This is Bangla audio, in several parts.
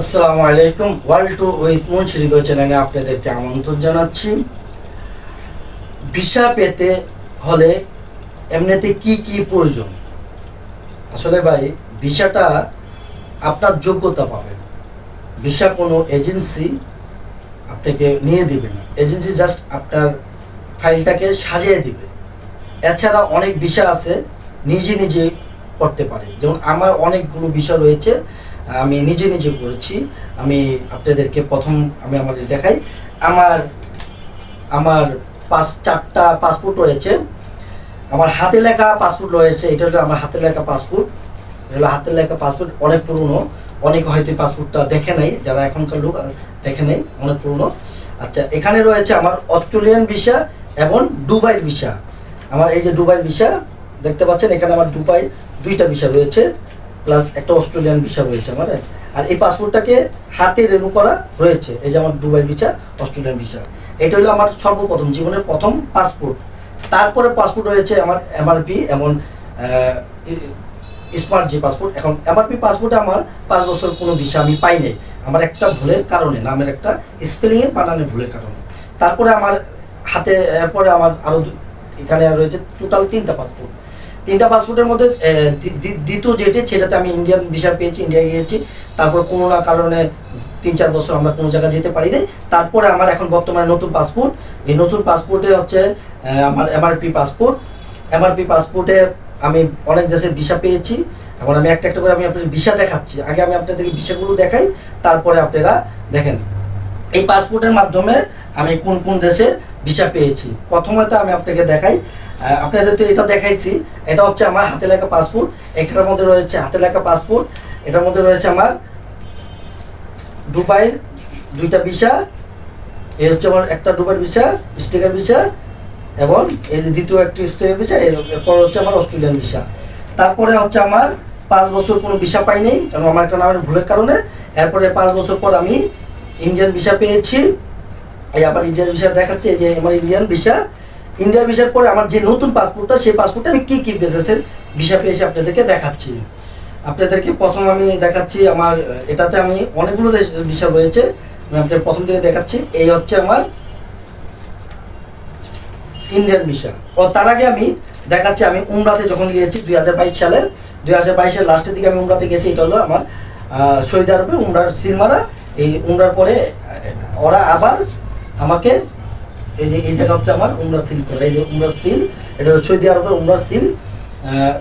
আসসালামু আলাইকুম। ওয়ার্ল্ড টু উইথ মুন্সিরিদ চ্যানেলে আপনাদেরকে আমন্ত্রণ জানাচ্ছি। ভিসা পেতে হলে এমনিতে কি কি প্রয়োজন? আসলে ভাই, ভিসাটা আপনার যোগ্যতা পাবেন। ভিসা কোনো এজেন্সি আপনাকে নিয়ে দিবে না। এজেন্সি জাস্ট আপনার ফাইলটাকে সাজিয়ে দিবে। এছাড়া অনেক বিষয় আছে, নিজে নিজে করতে পারে। যেমন আমার অনেকগুলো বিষয় রয়েছে আমি নিজে নিজে করেছি। আমি আপনাদেরকে প্রথম আমি আমাদের দেখাই। আমার আমার পাঁচ চারটা পাসপোর্ট রয়েছে। আমার হাতে লেখা পাসপোর্ট রয়েছে। এটা হলো আমার হাতে লেখা পাসপোর্ট এটা হলো হাতে লেখা পাসপোর্ট অনেক পুরনো। অনেক হয়তো পাসপোর্টটা দেখে নাই। যারা এখনকার লোক দেখে নেই, অনেক পুরনো। আচ্ছা এখানে রয়েছে আমার অস্ট্রেলিয়ান ভিসা এবং দুবাইয়ের ভিসা আমার এই যে দুবাইয়ের ভিসা দেখতে পাচ্ছেন, এখানে আমার দুবাই, দুইটা ভিসা রয়েছে। প্লাস একটা অস্ট্রেলিয়ান ভিসা রয়েছে আমার আর এই পাসপোর্টটাকে হাতে রেনু করা রয়েছে। এই যে আমার দুবাইয়ের ভিসা অস্ট্রেলিয়ান ভিসা এটা হলো আমার সর্বপ্রথম, জীবনের প্রথম পাসপোর্ট তারপরে পাসপোর্ট রয়েছে আমার এমআরপি এমন স্মার্ট যে পাসপোর্ট এখন এমআরপি পাসপোর্টে আমার পাঁচ বছর কোনো ভিসা আমি পাই নাই। আমার একটা ভুলের কারণে, নামের একটা স্পেলিংয়ের বানানের ভুলের কারণে। তারপরে আমার হাতে, এরপরে আমার আরও এখানে রয়েছে টোটাল তিনটা পাসপোর্ট তিনটা পাসপোর্টের মধ্যে দ্বিতীয় যেটি, সেটাতে আমি ইন্ডিয়ান ভিসা পেয়েছি ইন্ডিয়া গিয়েছি। তারপর কোনো না কারণে তিন চার বছর আমরা কোনো জায়গায় যেতে পারি নাই। তারপরে আমার এখন বর্তমানে নতুন পাসপোর্ট এই নতুন পাসপোর্টে হচ্ছে আমার এমআরপি পাসপোর্ট এমআরপি পাসপোর্টে আমি অনেক দেশের ভিসা পেয়েছি। এখন আমি একটা একটা করে আমি আপনাদের ভিসা দেখাচ্ছি। আগে আমি আপনাদেরকে ভিসাগুলো দেখাই, তারপরে আপনারা দেখেন। এই পাসপোর্টের মাধ্যমে আমি কোন কোন দেশের ভিসা পেয়েছি। প্রথমত আমি আপনাকে দেখাই আপনাদের তো এটা দেখাইছি, এটা হচ্ছে আমার হাতে লেখা পাসপোর্ট এটার মধ্যে রয়েছে হাতে লেখা পাসপোর্ট, এটার মধ্যে রয়েছে আমার দুবাইয়ের দুইটা ভিসা এই হচ্ছে আমার একটা দুবাইয়ের ভিসা, স্টিকার ভিসা, এবং যে দ্বিতীয় একটি স্টিকার ভিসা এরপর হচ্ছে আমার অস্ট্রেলিয়ান ভিসা। তারপরে হচ্ছে আমার পাঁচ বছর কোনো ভিসা পাইনি, কারণ আমার একটা নামের ভুলের কারণে, এরপরে পাঁচ বছর পর আমি ইন্ডিয়ান ভিসা পেয়েছি। এই আবার ইন্ডিয়ান ভিসা দেখাচ্ছে যে আমার ইন্ডিয়ান ভিসা, ইন্ডিয়ান ভিসার পরে আমার যে নতুন পাসপোর্টটা, সেই পাসপোর্টে আমি কী কী বেসেসের ভিসা পেয়েছি আপনাদেরকে দেখাচ্ছি। আপনাদেরকে প্রথম আমি দেখাচ্ছি আমার, এটাতে আমি অনেকগুলো দেশ, ভিসা রয়েছে, আমি আপনাদের প্রথম থেকে দেখাচ্ছি, এই হচ্ছে আমার ইন্ডিয়ান ভিসা। ও, তার আগে আমি দেখাচ্ছি, আমি উমরাতে যখন গিয়েছি দুই হাজার বাইশ সালের দুই হাজার বাইশের লাস্টের দিকে আমি উমরাতে গেছি, এটা হলো আমার সৌদি আরবে উমরার সিল মারা এই উমরার পরে, ওরা আবার আমাকে এই যে, এই জায়গা হচ্ছে আমার উমরা সিল করে। এই যে উমরা সিল, এটা হলো সৌদি আরবের উমরা সিল।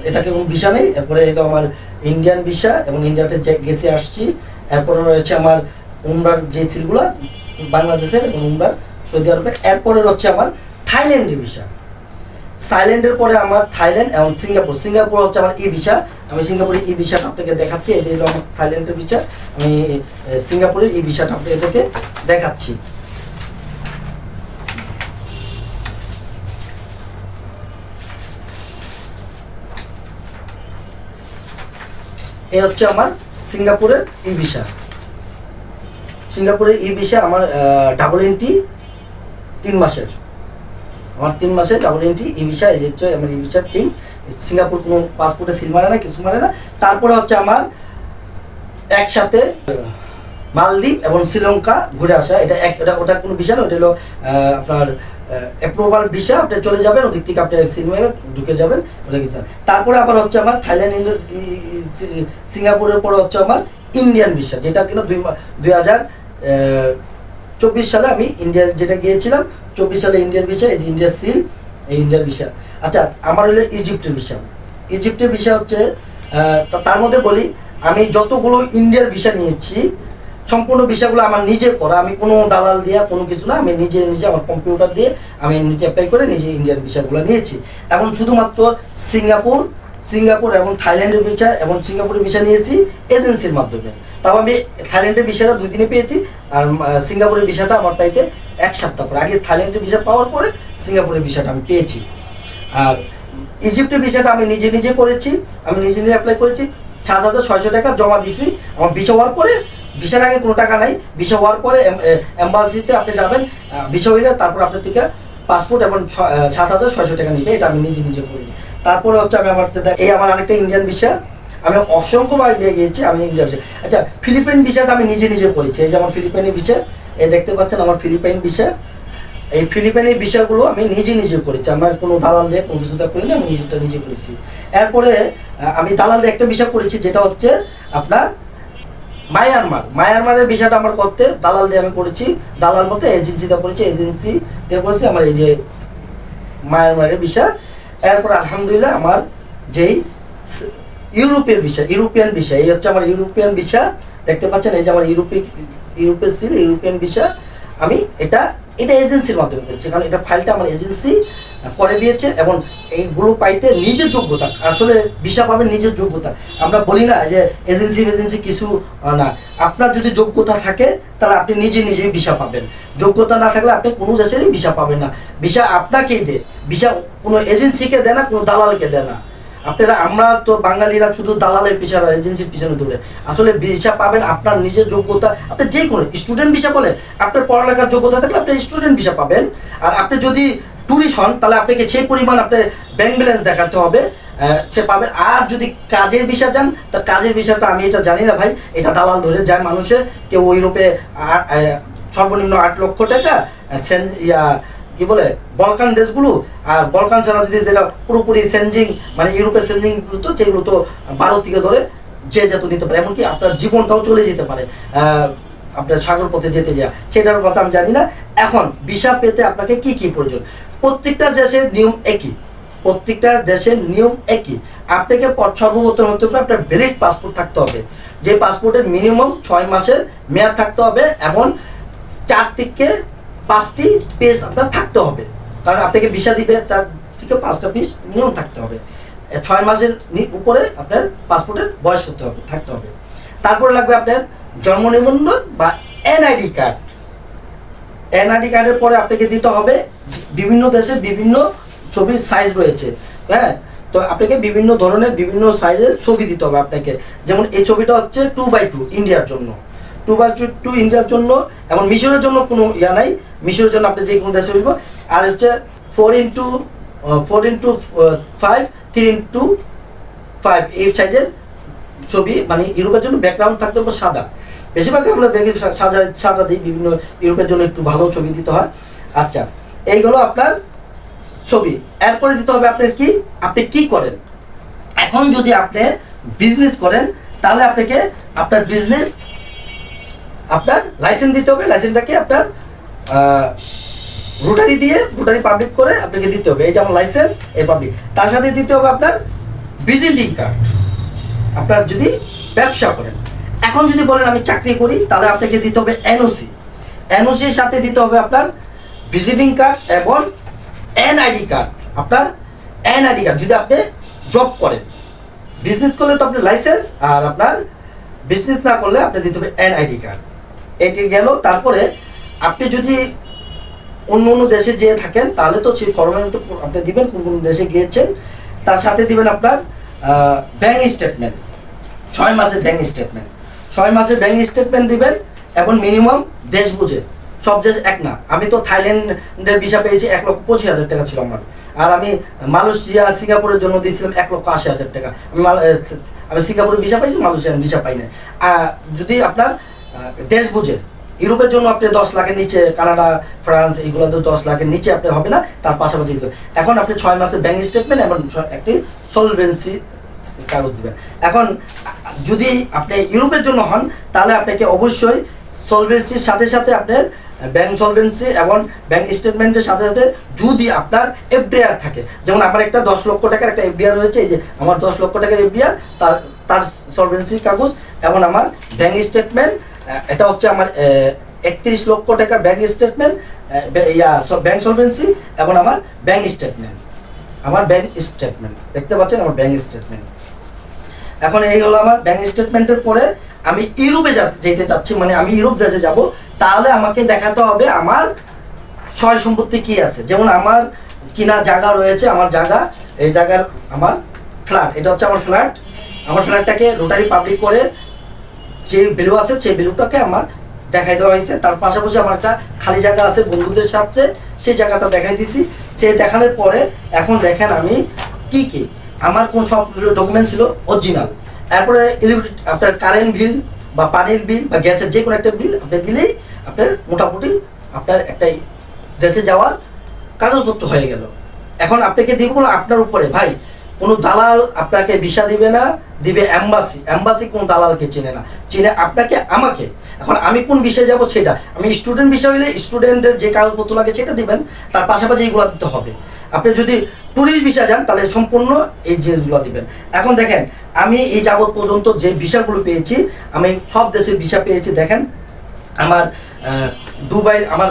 এটাকে কোনো ভিসা নেই। এরপরে এটা আমার ইন্ডিয়ান ভিসা এবং ইন্ডিয়াতে যে- গেছে, আসছি। এরপরে রয়েছে আমার উমরার যে সিলগুলো, বাংলাদেশের এবং উমরার সৌদি আরবে। এরপরে হচ্ছে আমার থাইল্যান্ডের ভিসা। থাইল্যান্ডের পরে আমার থাইল্যান্ড এবং সিঙ্গাপুর। সিঙ্গাপুর হচ্ছে আমার ই ভিসা। আমি সিঙ্গাপুরের ই ভিসাটা আপনাকে দেখাচ্ছি। এই যে আমার থাইল্যান্ডের ভিসা। আমি সিঙ্গাপুরের ই ভিসাটা আপনাদেরকে দেখাচ্ছি। এই হচ্ছে আমার সিঙ্গাপুরের ই ভিসা। সিঙ্গাপুরের ই ভিসা আমার ডাবল এন্ট্রি তিন মাসের। আমার তিন মাসে ডাবল এন্ট্রি ই ভিসা, এই হচ্ছে আমার ই ভিসার পিন সিঙ্গাপুর কোনো পাসপোর্টে সিল মারে না, কিছু মারে না। তারপরে হচ্ছে আমার একসাথে মালদ্বীপ এবং শ্রীলঙ্কা ঘুরে আসা। এটা এক ওটা কোনো ভিসা না, ওটা হলো আপনার অ্যাপ্রুভাল ভিসা আপনি চলে যাবেন, ওদিক থেকে আপনি সিল মেরে ঢুকে যাবেন তারপরে আবার হচ্ছে আমার থাইল্যান্ড সিঙ্গাপুরের পরে হচ্ছে আমার ইন্ডিয়ান ভিসা যেটা কিনা দুই দুই হাজার চব্বিশ সালে আমি ইন্ডিয়া, যেটা গিয়েছিলাম, চব্বিশ সালে ইন্ডিয়ান ভিসা এই ইন্ডিয়ার সিল এই ইন্ডিয়ার ভিসা আচ্ছা আমার হলো ইজিপ্টের ভিসা ইজিপ্টের ভিসা হচ্ছে তার মধ্যে বলি, আমি যতগুলো ইন্ডিয়ার ভিসা নিয়েছি সম্পূর্ণ বিষয়গুলো আমার নিজে করা। আমি কোনো দালাল দিয়ে কোনো কিছু না, আমি নিজে নিজে আমার কম্পিউটার দিয়ে আমি নিজে অ্যাপ্লাই করে নিজে ইন্ডিয়ান বিষয়গুলো নিয়েছি। এবং শুধুমাত্র সিঙ্গাপুর সিঙ্গাপুর এবং থাইল্যান্ডের ভিসা এবং সিঙ্গাপুরের ভিসা নিয়েছি এজেন্সির মাধ্যমে। তাও আমি থাইল্যান্ডের ভিসাটা দুই দিনে পেয়েছি আর সিঙ্গাপুরের ভিসাটা আমার পাইতে এক সপ্তাহ পরে। আগে থাইল্যান্ডের ভিসা পাওয়ার পরে সিঙ্গাপুরের ভিসাটা আমি পেয়েছি। আর ইজিপ্টের ভিসাটা আমি নিজে নিজে করেছি, আমি নিজে নিজে অ্যাপ্লাই করেছি। সাত হাজার ছয়শো টাকা, জমা দিছি। আমার ভিসা হওয়ার পরে ভিসার আগে কোনো টাকা নাই, ভিসা হওয়ার পরে এম্বাসিতে আপনি যাবেন ভিসা হয়ে যায়, তারপর আপনার থেকে পাসপোর্ট এবং সাত হাজার ছয়শো টাকা নিবে, এটা আমি নিজে নিজে করি। তারপরে হচ্ছে আমি আমার এই আমার আরেকটা ইন্ডিয়ান ভিসা আমি অসংখ্যবার নিয়ে গিয়েছি, আমি ইন্ডিয়া ভিসা আচ্ছা ফিলিপাইন ভিসাটা আমি নিজে নিজে করেছি, এই যেমন ফিলিপাইনি ভিসা এই দেখতে পাচ্ছেন আমার ফিলিপাইন ভিসা এই ফিলিপাইনের বিষয়গুলো আমি নিজে নিজে করেছি, আমার কোনো দালাল দিয়ে কোনো কিছুটা করিনি আমি নিজেটা নিজে করেছি। এরপরে আমি দালাল দিয়ে একটা বিষয় করেছি, যেটা হচ্ছে আপনার মায়ানমার। মায়ানমারের বিষয়টা আমার করতে দালাল দিয়ে আমি করেছি। দালাল মতো এজেন্সিতে করেছি এজেন্সি দিয়ে করেছি আমার এই যে মায়ানমারের বিষয়। এরপর আলহামদুলিল্লাহ আমার যেই স- ইউরোপের বিষয়, ইউরোপিয়ান বিষয়, এই হচ্ছে আমার ইউরোপিয়ান বিষয়। দেখতে পাচ্ছেন, এই যে আমার ইউরোপিক ইউরোপের সিল ইউরোপিয়ান বিষয়। আমি এটা এটা এজেন্সির মাধ্যমে করেছি, কারণ এটা ফাইলটা আমার এজেন্সি করে দিয়েছে এবং এইগুলো পাইতে নিজের যোগ্যতা। আসলে ভিসা পাবেন নিজের যোগ্যতা। আমরা বলি না যে এজেন্সি এজেন্সি কিছু না। আপনার যদি যোগ্যতা থাকে, তাহলে আপনি নিজে নিজেই ভিসা পাবেন। যোগ্যতা না থাকলে আপনি কোনো দেশেরই ভিসা পাবেন না। ভিসা আপনাকেই দেয়। ভিসা কোনো এজেন্সিকে দেয় না, কোনো দালালকে দেয় না। আপনারা, আমরা তো বাঙালিরা শুধু দালালের পিছনে, এজেন্সির পিছনে দৌড়ে। আসলে ভিসা পাবেন আপনার নিজের যোগ্যতা। আপনি যে কোনো স্টুডেন্ট ভিসা বলেন, আপনার পড়ালেখার যোগ্যতা থাকলে আপনি স্টুডেন্ট ভিসা পাবেন। আর আপনি যদি ট্যুরিস্ট হন, তাহলে আপনাকে সেই পরিমাণ আপনার ব্যাংক ব্যালেন্স দেখাতে হবে সে পাবেন। আর যদি কাজের বিষয় যান, তা কাজের বিষয়টা আমি এটা জানি না ভাই, এটা দালাল ধরে যায় মানুষের কেউ ইউরোপে সর্বনিম্ন আট লক্ষ টাকা ইয়া, কি বলে, বলকান দেশগুলো, আর বলকান ছাড়া যদি যেটা পুরোপুরি সেনজিং মানে ইউরোপের সেনজিং তো যেগুলো তো ভারত থেকে ধরে যে যেত নিতে পারে, এমনকি আপনার জীবনটাও চলে যেতে পারে। আপনার সাগর পথে যেতে যা সেটার কথা আমি জানি না। এখন ভিসা পেতে আপনাকে কি কি প্রয়োজন? প্রত্যেকটা দেশের নিয়ম একই। প্রত্যেকটা দেশের নিয়ম একই। আপনাকে সর্বপ্রথম হতে হবে আপনার ভ্যালিড পাসপোর্ট থাকতে হবে। যে পাসপোর্টের মিনিমাম ছয় মাসের মেয়াদ থাকতে হবে এবং চার থেকে পাঁচটি পেজ আপনার থাকতে হবে। কারণ আপনাকে ভিসা দিবে চার থেকে পাঁচটা পিস মিনিমাম থাকতে হবে। ছয় মাসের উপরে আপনার পাসপোর্টের বয়স হতে হবে, থাকতে হবে। তারপরে লাগবে আপনার জন্ম নিবন্ধন বা এনআইডি কার্ড এনআইডি কার্ডের পরে আপনাকে দিতে হবে বিভিন্ন দেশে বিভিন্ন ছবির সাইজ রয়েছে হ্যাঁ? তো আপনাকে বিভিন্ন ধরনের, বিভিন্ন সাইজের ছবি দিতে হবে আপনাকে। যেমন এই ছবিটা হচ্ছে টু বাই টু ইন্ডিয়ার জন্য। টু বাই টু টু ইন্ডিয়ার জন্য, এবং মিশরের জন্য কোনো ইয়া নাই। মিশরের জন্য আপনি যে কোনো দেশে হইব আর হচ্ছে four into four into five three into five এই সাইজের ছবি মানে ইউরোপের জন্য ব্যাকগ্রাউন্ড থাকতে হবে সাদা। বেশিরভাগ আমরা ব্যাগে সাজা সাদা দিই, বিভিন্ন ইউরোপের জন্য একটু ভালো ছবি দিতে হয়। আচ্ছা এইগুলো আপনার ছবি। এরপরে দিতে হবে আপনার কি? আপনি কি করেন? এখন যদি আপনি বিজনেস করেন, তাহলে আপনাকে আপনার বিজনেস আপনার লাইসেন্স দিতে হবে। লাইসেন্সটাকে আপনার রোটারি দিয়ে রোটারি পাবলিক করে আপনাকে দিতে হবে। এই যেমন লাইসেন্স এই পাবলিক তার সাথে দিতে হবে আপনার ভিজিটিং কার্ড আপনার যদি ব্যবসা করেন এখন যদি বলেন আমি চাকরি করি, তাহলে আপনাকে দিতে হবে এনওসি এনওসির সাথে দিতে হবে আপনার ভিজিটিং কার্ড এবং এনআইডি কার্ড আপনার এনআইডি কার্ড যদি আপনি জব করেন। বিজনেস করলে তো আপনার লাইসেন্স আর আপনার বিজনেস না করলে আপনি দিতে হবে এনআইডি কার্ড এটি গেল, তারপরে আপনি যদি অন্য অন্য দেশে যেয়ে থাকেন, তাহলে তো সেই ফর্মের তো আপনি দিবেন কোন কোন দেশে গিয়েছেন। তার সাথে দিবেন আপনার ব্যাংক স্টেটমেন্ট ছয় মাসের ব্যাংক স্টেটমেন্ট ছয় মাসের ব্যাংক স্টেটমেন্ট দিবেন এবং মিনিমাম দেশ বুঝে। সব দেশ এক না। আমি তো থাইল্যান্ডের ভিসা পেয়েছি এক লক্ষ পঁচিশ হাজার টাকা ছিল আমার। আর আমি মালয়েশিয়া, সিঙ্গাপুরের জন্য দিয়েছিলাম এক লক্ষ আশি হাজার টাকা। আমি আমি সিঙ্গাপুরের ভিসা পাইছি মালয়েশিয়ান ভিসা পাই না যদি আপনার দেশ বুঝে, ইউরোপের জন্য আপনি দশ লাখের নিচে, কানাডা, ফ্রান্স এগুলো তো দশ লাখের নিচে আপনি হবে না, তার পাশাপাশি দিবেন। এখন আপনি ছয় মাসের ব্যাংক স্টেটমেন্ট এবং একটি সলভেন্সি কাগজ দিবেন। এখন যদি আপনি ইউরোপের জন্য হন, তাহলে আপনাকে অবশ্যই সলভেন্সির সাথে সাথে আপনার ব্যাংক সলভেন্সি এবং ব্যাংক স্টেটমেন্টের সাথে সাথে যদি আপনার এফডিআর থাকে। যেমন আমার একটা দশ লক্ষ টাকার একটা এফডিআর রয়েছে, এই যে আমার দশ লক্ষ টাকার এফডিআর তার তার সলভেন্সির কাগজ এবং আমার ব্যাংক স্টেটমেন্ট এটা হচ্ছে আমার একত্রিশ লক্ষ টাকার ব্যাংক স্টেটমেন্ট ইয়া ব্যাংক সলভেন্সি এবং আমার ব্যাংক স্টেটমেন্ট আমার ব্যাংক স্টেটমেন্ট দেখতে পাচ্ছেন? আমার ব্যাংক স্টেটমেন্ট এখন এই হলো আমার ব্যাংক স্টেটমেন্টের পরে আমি ইউরোপে যেতে চাচ্ছি মানে আমি ইউরোপ দেশে যাব, তাহলে আমাকে দেখাতে হবে আমার সয় সম্পত্তি কি আছে। যেমন আমার কিনা জায়গা রয়েছে, আমার জায়গা, এই জায়গার আমার ফ্ল্যাট এটা হচ্ছে আমার ফ্ল্যাট আমার ফ্ল্যাটটাকে রোটারি পাবলিক করে যে ভ্যালু আছে, সেই ভ্যালুটাকে আমার দেখাই দেওয়া হয়েছে। তার পাশাপাশি আমার একটা খালি জায়গা আছে, বন্ধুদের সাথে, সেই জায়গাটা দেখাই দিছি। সে দেখানোর পরে এখন দেখেন আমি কি কি। আমার কোন সব ডকুমেন্ট ছিল অরিজিনাল তারপরে আপনার কারেন্ট বিল বা পানির বিল বা গ্যাসের যে কোনো একটা বিল আপনি দিলেই আপনার মোটামুটি আপনার একটা দেশে যাওয়ার কাগজপত্র হয়ে গেল। এখন আপনাকে দিব আপনার উপরে, ভাই, কোনো দালাল আপনাকে ভিসা দিবে না, দিবে অ্যাম্বাসি অ্যাম্বাসি কোন দালালকে চেনে না। চেনে আপনাকে, আমাকে। এখন আমি কোন বিষয়ে যাব সেটা? আমি স্টুডেন্ট বিষয় হলে স্টুডেন্টের যে কাগজপত্র লাগে সেটা দিবেন, তার পাশাপাশি এইগুলো দিতে হবে। আপনি যদি ট্যুরিস্ট ভিসা যান, তাহলে সম্পূর্ণ এই জিনিসগুলো দিবেন। এখন দেখেন, আমি এই যাবৎ পর্যন্ত যে ভিসাগুলো পেয়েছি, আমি সব দেশের ভিসা পেয়েছি, দেখেন, আমার দুবাইয়ের আমার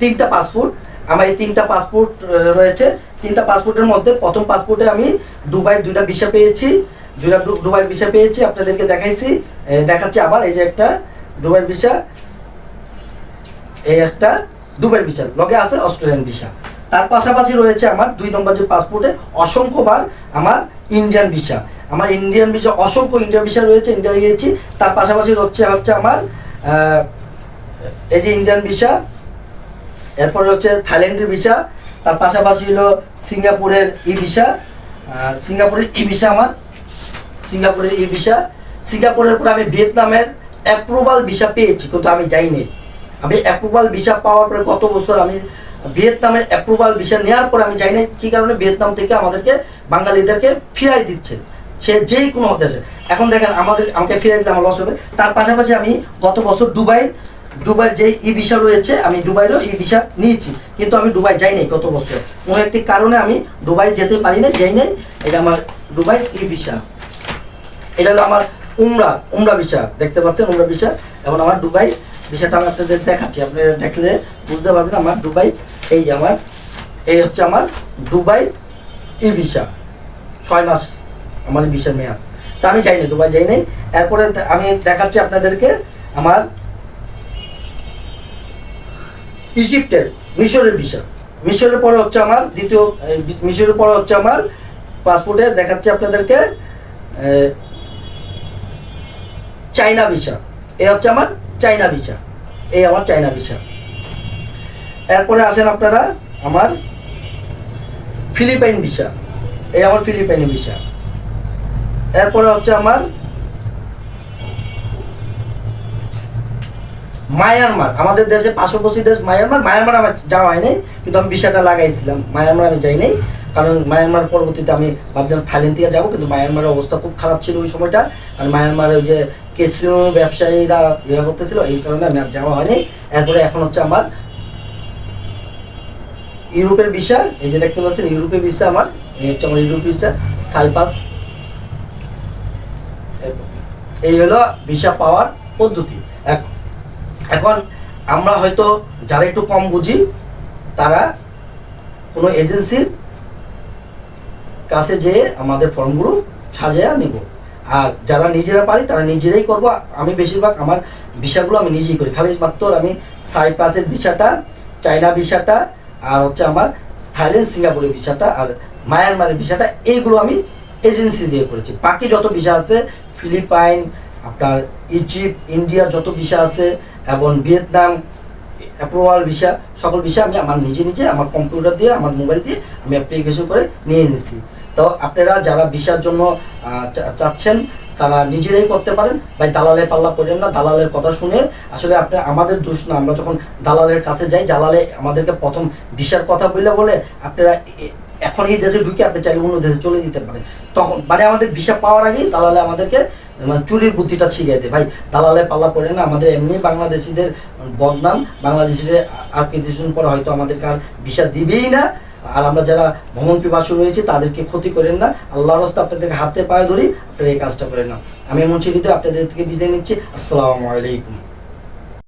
তিনটা পাসপোর্ট, আমার এই তিনটা পাসপোর্ট রয়েছে। তিনটা পাসপোর্টের মধ্যে প্রথম পাসপোর্টে আমি দুবাইয়ের দুইটা ভিসা পেয়েছি, দুইটা দুবাইয়ের ভিসা পেয়েছি, আপনাদেরকে দেখাইছি দেখাচ্ছি আবার, এই যে একটা দুবাইয়ের ভিসা, এই একটা দুবাইয়ের ভিসা, লগে আছে অস্ট্রেলিয়ান ভিসা। তার পাশাপাশি রয়েছে আমার দুই নম্বর যে পাসপোর্টে অসংখ্যবার আমার ইন্ডিয়ান ভিসা আমার ইন্ডিয়ান ভিসা অসংখ্য ইন্ডিয়ান ভিসা রয়েছে ইন্ডিয়া গিয়েছি। তার পাশাপাশি হচ্ছে হচ্ছে আমার এই যে ইন্ডিয়ান ভিসা এরপরে হচ্ছে থাইল্যান্ডের ভিসা তার পাশাপাশি হলো সিঙ্গাপুরের ই ভিসা সিঙ্গাপুরের ই ভিসা আমার, সিঙ্গাপুরের ই ভিসা সিঙ্গাপুরের পরে আমি ভিয়েতনামের অ্যাপ্রুভাল ভিসা পেয়েছি, কিন্তু আমি যাইনি। আমি অ্যাপ্রুভাল ভিসা পাওয়ার পরে গত বছর আমি ভিয়েতনামের অ্যাপ্রুভাল ভিসা নেওয়ার পরে আমি যাই নাই কী কারণে ভিয়েতনাম থেকে আমাদেরকে বাঙালিদেরকে ফিরাই দিচ্ছে। সে যেই কোনো হতে এখন দেখেন আমাদের আমাকে ফিরাই দিলে আমার লস হবে। তার পাশাপাশি আমি গত বছর দুবাই দুবাইয়ের যে ই ভিসা রয়েছে, আমি দুবাইরও ই ভিসা নিয়েছি। কিন্তু আমি দুবাই যাই নাই গত বছর। কোনো একটি কারণে আমি দুবাই যেতে পারি না যাই নাই। এটা আমার দুবাই ই ভিসা এটা হলো আমার উমরা উমরা ভিসা দেখতে পাচ্ছেন উমরা ভিসা এবং আমার দুবাই ভিসাটা আমি আপনাদের দেখাচ্ছি। আপনি দেখলে বুঝতে পারবেন আমার দুবাই এই যে আমার, এই হচ্ছে আমার দুবাই ই ভিসা। ছয় মাস আমার ভিসার মেয়াদ। তা আমি যাই না দুবাই যাই নাই এরপরে আমি দেখাচ্ছি আপনাদেরকে আমার ইজিপ্টের মিশরের ভিসা। মিশরের পরে হচ্ছে আমার দ্বিতীয় মিশরের পরে হচ্ছে আমার পাসপোর্টে দেখাচ্ছি আপনাদেরকে চাইনা ভিসা। এই হচ্ছে আমার চাইনা ভিসা। এই আমার চাইনা ভিসা। এরপরে আসেন আপনারা আমার ফিলিপাইন ভিসা। এই আমার ফিলিপাইন ভিসা। এরপরে হচ্ছে আমার মায়ানমার। আমাদের দেশে পার্শ্ববর্তী দেশ মায়ানমার। মায়ানমার আমার যাওয়া হয়নি, কিন্তু আমি ভিসাটা লাগাইছিলাম। মায়ানমার আমি যাইনি, কারণ মায়ানমার পরবর্তীতে আমি ভাবছিলাম থাইল্যান্ড থেকে যাব, কিন্তু মায়ানমারের অবস্থা খুব খারাপ ছিল ওই সময়টা। আর মায়ানমারের ওই যে কেসিনো ব্যবসায়ীরা ইয়ে করতেছিল, এই কারণে আমি আর যাওয়া হয়নি। এরপরে এখন হচ্ছে আমার ইউরোপের ভিসা, এই যে দেখতে পাচ্ছেন, ইউরোপের ভিসা আমার, এই হচ্ছে আমার ইউরোপ ভিসা সাইপাস এই হলো ভিসা পাওয়ার পদ্ধতি। এখন আমরা হয়তো যারা একটু কম বুঝি, তারা কোনো এজেন্সির কাছে যেয়ে আমাদের ফর্মগুলো সাজিয়ে নিব। আর যারা নিজেরা পারি, তারা নিজেরাই করব। আমি বেশিরভাগ আমার ভিসাগুলো আমি নিজেই করি। খালি মাত্র আমি সাইপাসের ভিসাটা, চায়না ভিসাটা আর হচ্ছে আমার থাইল্যান্ড, সিঙ্গাপুরের ভিসাটা আর মায়ানমারের ভিসাটা, এইগুলো আমি এজেন্সি দিয়ে করেছি। বাকি যত ভিসা আছে, ফিলিপাইন, আপনার ইজিপ্ট ইন্ডিয়ার যত ভিসা আছে, এবং ভিয়েতনাম, অ্যাপ্রুভাল ভিসা, সকল ভিসা আমি আমার নিজে নিজে, আমার কম্পিউটার দিয়ে, আমার মোবাইল দিয়ে আমি অ্যাপ্লিকেশন করে নিয়ে নিচ্ছি তো আপনারা যারা ভিসার জন্য চাচ্ছেন তারা নিজেরাই করতে পারেন। ভাই, দালালের পাল্লা পড়েন না, দালালের কথা শুনে আসলে আপনার আমাদের দোষ না, আমরা যখন দালালের কাছে যাই, দালালে আমাদেরকে প্রথম ভিসার কথা বললে বলে আপনারা এখন এই দেশে ঢুকে আপনি চাইলে অন্য দেশে চলে যেতে পারেন। তখন মানে আমাদের ভিসা পাওয়ার আগেই দালালে আমাদেরকে মানে চুরির বুদ্ধিটা শিখিয়ে দেয়। ভাই দালালে পাল্লা পড়ে না, আমাদের এমনি বাংলাদেশিদের বদনাম, বাংলাদেশিদের আর কিছুদিন পরে হয়তো আমাদেরকে আর ভিসা দিবেই না। আর আমরা যারা ভ্রমণ পিপাসু রয়েছে, তাদেরকে ক্ষতি করেন না। আল্লাহর রাস্তা আপনাদেরকে হাতে পায়ে ধরি আপনারা এই কাজটা করেন না। আমি এমন চিন্তিত আপনাদের থেকে বিদায় নিচ্ছি। আসসালামু আলাইকুম।